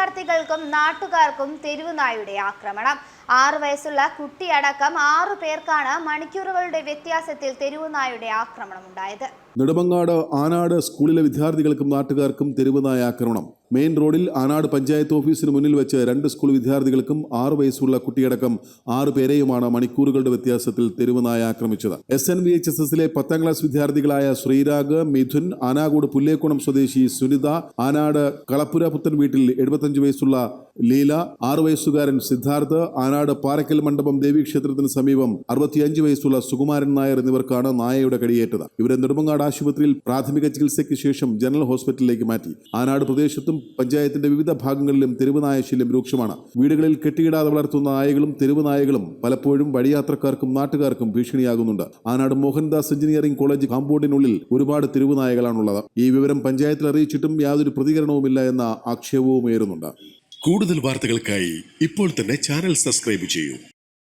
വിദ്യാർത്ഥികൾക്കും നാട്ടുകാർക്കും തെരുവുനായുടെ ആക്രമണം. ആറു വയസ്സുള്ള കുട്ടിയടക്കം ആറു പേർക്കാണ് മണിക്കൂറുകളുടെ വ്യത്യാസത്തിൽ തെരുവുനായുടെ ആക്രമണം ഉണ്ടായത് നെടുമങ്ങാട് ആനാട് സ്കൂളിലെ വിദ്യാർത്ഥികൾക്കും നാട്ടുകാർക്കും തെരുവുനായ ആക്രമണം. മെയിൻ റോഡിൽ ആനാട് പഞ്ചായത്ത് ഓഫീസിന് മുന്നിൽ വെച്ച് രണ്ട് സ്കൂൾ വിദ്യാർത്ഥികൾക്കും ആറു വയസ്സുള്ള കുട്ടിയടക്കം ആറു പേരെയുമാണ് മണിക്കൂറുകളുടെ വ്യത്യാസത്തിൽ തെരുവുനായ ആക്രമിച്ചത്. S N V H S എസിലെ പത്താം ക്ലാസ് വിദ്യാർത്ഥികളായ ശ്രീരാഗ് മിഥുൻ ആനാകൂട് പുല്ലേക്കുണം സ്വദേശി സുനിത ആനാട് കളപ്പുര പുത്തൻ വീട്ടിൽ എഴുപത്തഞ്ച് വയസ്സുള്ള ലീല ആറു വയസ്സുകാരൻ സിദ്ധാർത്ഥ് ആനാട് പാറക്കൽ മണ്ഡപം ദേവീക്ഷേത്രത്തിന് സമീപം അറുപത്തിയഞ്ച് വയസ്സുള്ള സുകുമാരൻ നായർ എന്നിവർക്കാണ് നായയുടെ കടിയേറ്റത്. ഇവരെ നെടുമങ്ങാട് ആശുപത്രിയിൽ പ്രാഥമിക ചികിത്സയ്ക്ക് ശേഷം ജനറൽ ഹോസ്പിറ്റലിലേക്ക് മാറ്റി. ആനാട് പ്രദേശത്തും പഞ്ചായത്തിന്റെ വിവിധ ഭാഗങ്ങളിലും തെരുവ് രൂക്ഷമാണ്. വീടുകളിൽ കെട്ടിയിടാതെ വളർത്തുന്ന നായകളും തെരുവ് നായകളും പലപ്പോഴും വഴിയാത്രക്കാർക്കും നാട്ടുകാർക്കും ഭീഷണിയാകുന്നുണ്ട്. ആനാട് മോഹൻദാസ് എഞ്ചിനീയറിംഗ് കോളേജ് കാമ്പൗണ്ടിനുള്ളിൽ ഒരുപാട് തെരുവ് നായകളാണുള്ളത്. ഈ വിവരം പഞ്ചായത്തിൽ അറിയിച്ചിട്ടും യാതൊരു പ്രതികരണവുമില്ല എന്ന ആക്ഷേപവും ഉയരുന്നുണ്ട് കൂടുതൽ വാർത്തകൾക്കായി ഇപ്പോൾ തന്നെ ചാനൽ സബ്സ്ക്രൈബ് ചെയ്യൂ.